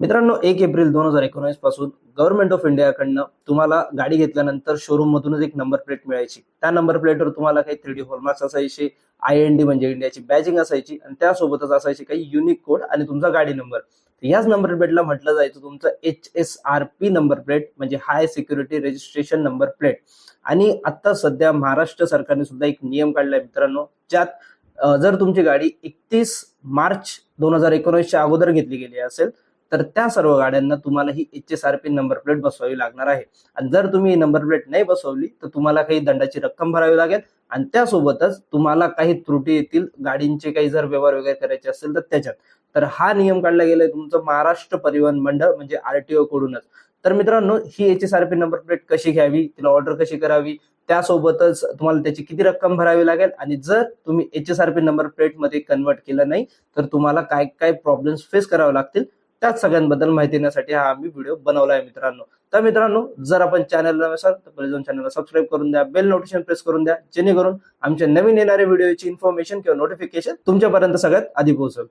मित्रांनो एक एप्रिल दोन हजार एकोणीसपासून गव्हर्नमेंट ऑफ इंडियाकडनं तुम्हाला गाडी घेतल्यानंतर शोरूम मधूनच एक नंबर प्लेट मिळायची. त्या नंबर प्लेटवर तुम्हाला काही थ्री डी हॉलमार्क्स असायचे आय एन डी म्हणजे इंडियाची बॅजिंग असायची आणि त्यासोबतच असायचे काही युनिक कोड आणि तुमचा गाडी नंबर याच नंबर प्लेटला म्हटलं जायचं तुमचं H S R P number plate म्हणजे high security registration number plate आणि आता सध्या महाराष्ट्र सरकारने सुद्धा एक नियम काढलाय मित्रांनो ज्यात जर तुमची गाडी एकतीस मार्च दोन हजार एकोणीसच्या अगोदर घेतली गेली असेल तर त्या सर्व गाड्यांना तुम्हाला ही H S R P number plate बसवावी लागणार आहे. आणि जर तुम्ही ही नंबर प्लेट नाही बसवली तर तुम्हाला काही दंडाची रक्कम भरावी लागेल. आणि त्यासोबतच तुम्हाला काही त्रुटी येतील गाडींचे काही जर व्यवहार वगैरे करायचे असेल तर त्याच्यात. तर हा नियम काढला गेलाय तुमचं महाराष्ट्र परिवहन मंडळ म्हणजे आरटीओ कडूनच. तर मित्रांनो ही H S R P number plate कशी घ्यावी तिला ऑर्डर कशी करावी त्यासोबतच तुम्हाला त्याची किती रक्कम भरावी लागेल? आणि जर तुम्ही H S R P number प्लेटमध्ये कन्वर्ट केलं नाही तर तुम्हाला काय काय प्रॉब्लेम्स फेस करावे लागतील? त्याच सगळ्यांबद्दल माहिती देण्यासाठी हा आम्ही व्हिडिओ बनवला आहे मित्रांनो. तर मित्रांनो जर आपण चॅनलला नसाल तर पहिले जाऊन चॅनलला सबस्क्राईब करून द्या बेल नोटिफिकेशन प्रेस करून द्या जेणेकरून आमच्या नवीन येणाऱ्या व्हिडिओची इन्फॉर्मेशन किंवा नोटिफिकेशन तुमच्यापर्यंत सगळ्यात आधी पोहोचेल.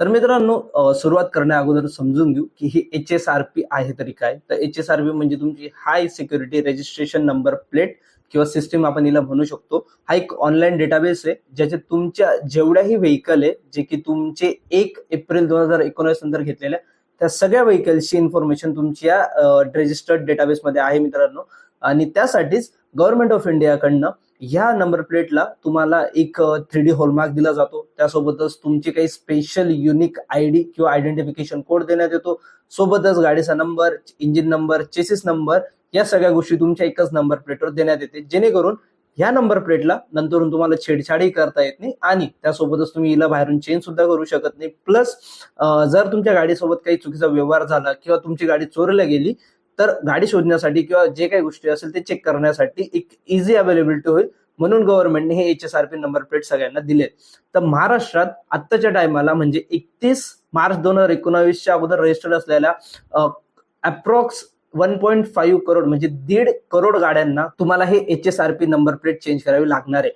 तर मित्रांनो सुरुवात करण्या अगोदर समजून घेऊ की ही एच एस आर पी आहे तरी काय. तर एच एस आर पी म्हणजे तुमची high security registration number plate किंवा सिस्टीम आपण हिला म्हणू शकतो. हा एक ऑनलाईन डेटाबेस आहे ज्याचे तुमच्या जेवढ्याही व्हेकल आहे जे की तुमचे एक एप्रिल दोन हजार एकोणीस नंतर घेतलेल्या त्या सगळ्या व्हेकल्सची इन्फॉर्मेशन तुमच्या रजिस्टर्ड डेटाबेसमध्ये आहे मित्रांनो. आणि त्यासाठीच गव्हर्नमेंट ऑफ इंडियाकडनं ह्या नंबर प्लेटला तुम्हाला एक थ्री डी हॉलमार्क दिला जातो. त्यासोबतच तुमची काही स्पेशल युनिक आय डी किंवा आयडेंटिफिकेशन कोड देण्यात येतो. सोबतच गाडीचा number engine number chassis number या सगळ्या गोष्टी तुमच्या एकाच नंबर प्लेटवर देण्यात येते. जेणेकरून ह्या नंबर प्लेटला नंतरून तुम्हाला छेडछाडही करता येत नाही आणि त्यासोबतच तुम्ही हिला बाहेरून चेंज सुद्धा करू शकत नाही. प्लस जर तुमच्या गाडीसोबत काही चुकीचा व्यवहार झाला किंवा तुमची गाडी चोरल्या गेली तर गाडी शोधण्यासाठी किंवा जे काही गोष्टी असेल ते चेक करण्यासाठी एक इझी अवेलेबिलिटी होईल. म्हणून गव्हर्नमेंटने हे H S R P number plate सगळ्यांना दिले तर महाराष्ट्रात आत्ताच्या टायमाला म्हणजे एकतीस मार्च दोन हजार एकोणावीसच्या अगोदर रजिस्टर्ड असलेल्या approx one point five crore म्हणजे दीड करोड गाड्यांना तुम्हाला हे H S R P number plate change करावी लागणार आहे.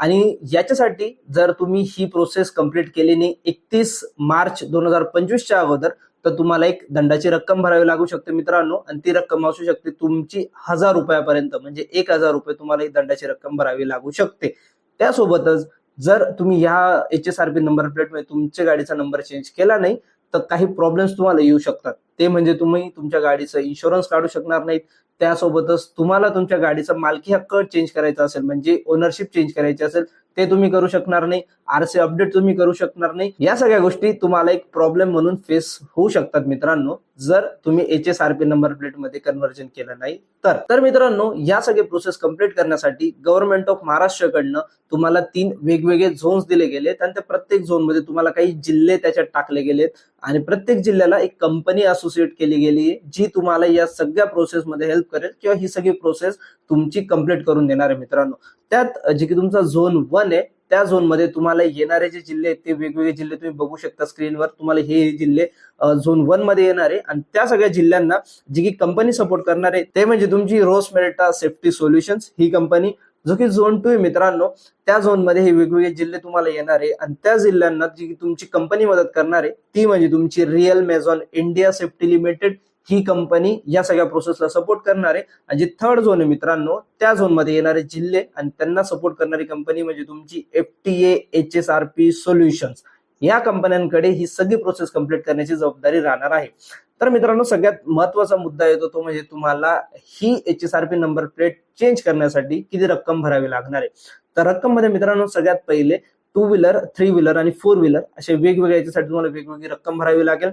आणि याच्यासाठी जर तुम्ही ही प्रोसेस कंप्लीट केली नाही एकतीस मार्च दोन हजार पंचवीसच्या अगोदर तर तुम्हाला एक दंडाची रक्कम भरावी लागू शकते मित्रांनो. आणि ती रक्कम असू शकते तुमची हजार रुपयापर्यंत म्हणजे एक हजार रुपये तुम्हाला ही दंडाची रक्कम भरावी लागू शकते. त्यासोबतच जर तुम्ही ह्या H S R P number प्लेटमध्ये तुमच्या गाडीचा नंबर चेंज केला नाही तर काही प्रॉब्लेम्स तुम्हाला येऊ शकतात. ते म्हणजे तुम्ही तुमच्या गाडीचा इन्शुरन्स काढू शकणार नाहीत. त्यासोबतच तुम्हाला तुमच्या गाडीचा मालकी हक्क चेंज करायचा असेल म्हणजे ओनरशिप चेंज करायची असेल ते तुम्ही करू शकणार नाही आरसी अपडेट तुम्ही करू शकणार नाही. या सगळ्या गोष्टी तुम्हाला एक प्रॉब्लेम म्हणून फेस होऊ शकतात मित्रांनो. जर तुम्ही H S R P number प्लेटमध्ये कन्व्हर्जन केलं नाही तर. तर मित्रांनो या सगळे प्रोसेस कंप्लीट करण्यासाठी गव्हर्नमेंट ऑफ महाराष्ट्रकडनं तुम्हाला तीन वेगवेगळे झोन्स दिले गेलेत आणि त्या प्रत्येक झोनमध्ये तुम्हाला काही जिल्हे त्याच्यात टाकले गेलेत आणि प्रत्येक जिल्ह्याला एक कंपनी असोसिएट केली गेली आहे जी तुम्हाला या सगळ्या प्रोसेसमध्ये हेल्प करेल किंवा ही सगळी प्रोसेस तुमची कंप्लीट करून देणार आहे मित्रांनो. त्यात जे की तुमचा झोन वन आहे. त्या झोनमध्ये तुम्हाला येणारे जे जिल्हे आहेत ते वेगवेगळे जिल्हे तुम्ही बघू शकता स्क्रीनवर तुम्हाला हे जिल्हे झोन वनमध्ये येणार आहे. आणि त्या सगळ्या जिल्ह्यांना जी की कंपनी सपोर्ट करणार आहे ते म्हणजे तुमची रोस मेल्टा सेफ्टी सोल्युशन्स ही कंपनी जो की झोन टू आहे मित्रांनो त्या झोनमध्ये हे वेगवेगळे जिल्हे तुम्हाला येणार आहे. आणि त्या जिल्ह्यांना जी तुमची कंपनी मदत करणार आहे ती म्हणजे तुमची Real Mazon India safety limited ही कंपनी या सगळ्या प्रोसेसला सपोर्ट करणार. आहे आणि जी थर्ड झोन आहे मित्रांनो त्या झोनमध्ये येणारे जिल्हे आणि त्यांना सपोर्ट करणारी कंपनी म्हणजे तुमची F T H S R P solutions या कंपन्यांकडे ही सगळी प्रोसेस कंप्लीट करण्याची जबाबदारी राहणार आहे. तर मित्रांनो सगळ्यात महत्त्वाचा मुद्दा येतो तो म्हणजे तुम्हाला ही H S R P number plate change करण्यासाठी किती रक्कम भरावी लागणार आहे. तर रक्कममध्ये मित्रांनो सगळ्यात पहिले टू व्हीलर थ्री व्हीलर आणि फोर व्हीलर असे वेगवेगळ्या याच्यासाठी तुम्हाला वेगवेगळी रक्कम भरावी लागेल.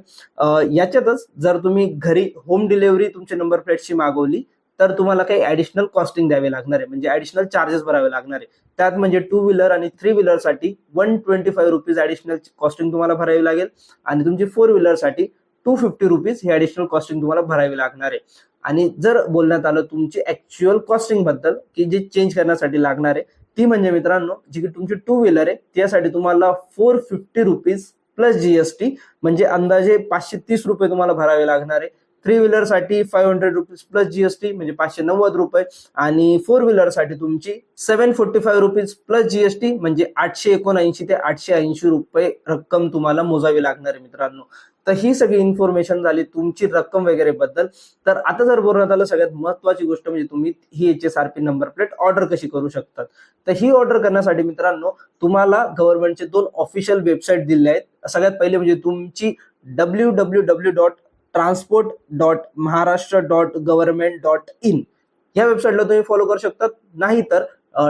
याच्यातच जर तुम्ही घरी होम डिलिव्हरी तुमच्या नंबर प्लेटची मागवली तर तुम्हाला काही ऍडिशनल कॉस्टिंग द्यावे लागणार आहे. म्हणजे ऍडिशनल चार्जेस भरावे लागणार आहे. त्यात म्हणजे टू व्हीलर आणि three व्हीलरसाठी one twenty five rupees additional costing तुम्हाला भरावी लागेल. आणि तुमची फोर व्हीलरसाठी टू फिफ्टी रुपीज ही ऍडिशनल कॉस्टिंग तुम्हाला भरावी लागणार आहे. आणि जर बोलण्यात आलं तुमची ऍक्च्युअल कॉस्टिंगबद्दल की जे चेंज करण्यासाठी लागणार आहे ती म्हणजे मित्रांनो जी की तुमची टू व्हीलर आहे त्यासाठी तुम्हाला four fifty rupees plus GST म्हणजे अंदाजे पाचशे तीस रुपये तुम्हाला भरावे लागणार आहे. Three व्हीलरसाठी five hundred rupees plus GST म्हणजे पाचशे नव्वद रुपये. आणि फोर व्हीलरसाठी तुमची seven forty five rupees plus GST म्हणजे आठशे एकोणऐंशी ते आठशे ऐंशी रुपये रक्कम तुम्हाला मोजावी लागणार आहे मित्रांनो. तर ही सगळी इन्फॉर्मेशन झाली तुमची रक्कम वगैरे बद्दल. तर आता जर बोलण्यात आलं सगळ्यात महत्वाची गोष्ट म्हणजे तुम्ही ही H S R P number plate order कशी करू शकतात. तर ही ऑर्डर करण्यासाठी मित्रांनो तुम्हाला गव्हर्नमेंटचे दोन ऑफिशियल वेबसाईट दिले आहेत. सगळ्यात पहिले म्हणजे तुमची W W W dot transport dot Maharashtra dot government dot in या वेबसाईटला तुम्ही फॉलो करू शकतात. नाही तर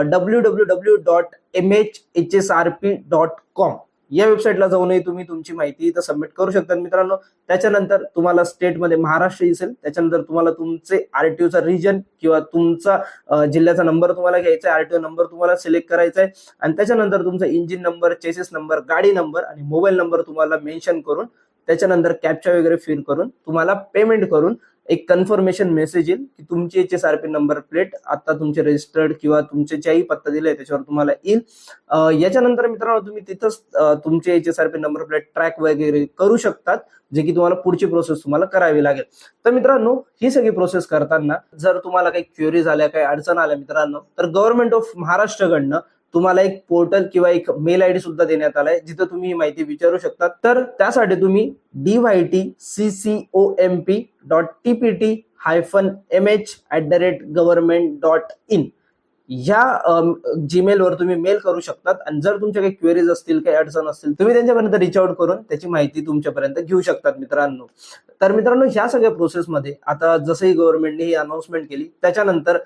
W W W dot M H H S R P dot com या वेबसाईटला जाऊनही तुम्ही तुमची माहिती इथं सबमिट करू शकता. मित्रांनो त्याच्यानंतर तुम्हाला स्टेटमध्ये महाराष्ट्र दिसेल. त्याच्यानंतर तुम्हाला तुमचे आरटीओचा रिजन किंवा तुमचा जिल्ह्याचा नंबर तुम्हाला घ्यायचा आहे. आरटीओ नंबर तुम्हाला सिलेक्ट करायचा आहे. आणि त्याच्यानंतर तुमचा इंजिन नंबर चेसेस नंबर गाडी नंबर आणि मोबाईल नंबर तुम्हाला मेन्शन करून त्याच्यानंतर कॅप्चा वगैरे फिल करून तुम्हाला पेमेंट करून एक कन्फर्मेशन मेसेज येईल की तुमची H S R P number plate आता तुमचे रजिस्टर्ड किंवा तुमचे ज्याही पत्ता दिलाय त्याच्यावर तुम्हाला येईल. याच्यानंतर मित्रांनो तुम्ही तिथंच तुमचे H S R P number plate track वगैरे करू शकतात जे की तुम्हाला पुढची प्रोसेस तुम्हाला करावी लागेल. तर मित्रांनो ही सगळी प्रोसेस करताना जर तुम्हाला काही क्वेरीज आल्या काही अडचण आल्या मित्रांनो तर गव्हर्नमेंट ऑफ महाराष्ट्रकडनं तुम्हाला एक पोर्टल किंवा एक मेल आयडी सुद्धा देण्यात आलाय जिथं तुम्ही ही माहिती विचारू शकता. तर त्यासाठी तुम्ही D Y T C C O M P dot T P T hyphen M H at the rate government dot in ह्या जीमेलवर तुम्ही मेल करू शकतात. आणि जर तुमच्या काही क्वेरीज असतील काही अडचण असतील तुम्ही त्यांच्यापर्यंत रिच आउट करून त्याची माहिती तुमच्यापर्यंत घेऊ शकतात मित्रांनो. तर मित्रांनो ह्या सगळ्या प्रोसेसमध्ये आता जसंही गव्हर्नमेंटने ही अनाउन्समेंट केली त्याच्यानंतर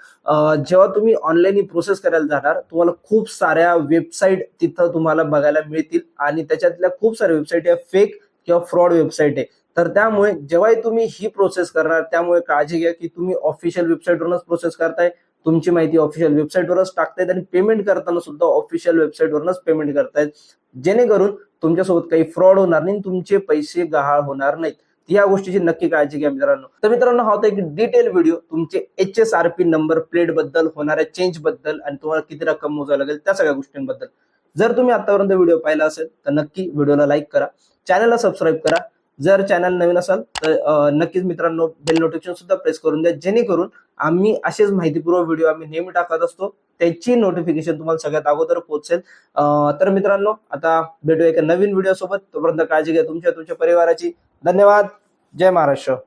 जेव्हा तुम्ही ऑनलाईन ही प्रोसेस करायला जाणार तुम्हाला खूप साऱ्या वेबसाईट तिथं तुम्हाला बघायला मिळतील. आणि त्याच्यातल्या खूप साऱ्या वेबसाईट या फेक किंवा फ्रॉड वेबसाईट आहे. तर त्यामुळे जेव्हाही तुम्ही ही प्रोसेस करणार त्यामुळे काळजी घ्या की तुम्ही ऑफिशियल वेबसाईटवरूनच प्रोसेस करताय. तुमची माहिती ऑफिशियल वेबसाईटवरच टाकतायत आणि पेमेंट करताना सुद्धा ऑफिशियल वेबसाईटवरूनच पेमेंट करतायत. जेणेकरून तुमच्यासोबत काही फ्रॉड होणार नाही तुमचे पैसे गहाळ होणार नाहीत. या गोष्टीची नक्की काळजी घ्या मित्रांनो. तर मित्रांनो हा होता एक डिटेल व्हिडिओ तुमचे H S R P number प्लेटबद्दल होणाऱ्या चेंजबद्दल आणि तुम्हाला किती रक्कम मोजावी लागेल त्या सगळ्या गोष्टींबद्दल. जर तुम्ही आतापर्यंत व्हिडिओ पाहिला असेल तर नक्की व्हिडिओला लाईक करा. चॅनलला सबस्क्राईब करा. जर चॅनल नवीन असाल तर नक्कीच मित्रांनो बेल नोटिफिकेशन सुद्धा प्रेस करून द्या. जेणेकरून आम्ही असेच माहितीपूर्व व्हिडिओ आम्ही नेहमी टाकत असतो. त्याची नोटिफिकेशन तुम्हाला सगळ्यात अगोदर पोहोचेल. तर मित्रांनो आता भेटूया एका नवीन व्हिडिओ सोबत. तोपर्यंत काळजी घ्या तुमच्या तुमच्या परिवाराची. धन्यवाद. जय महाराष्ट्र.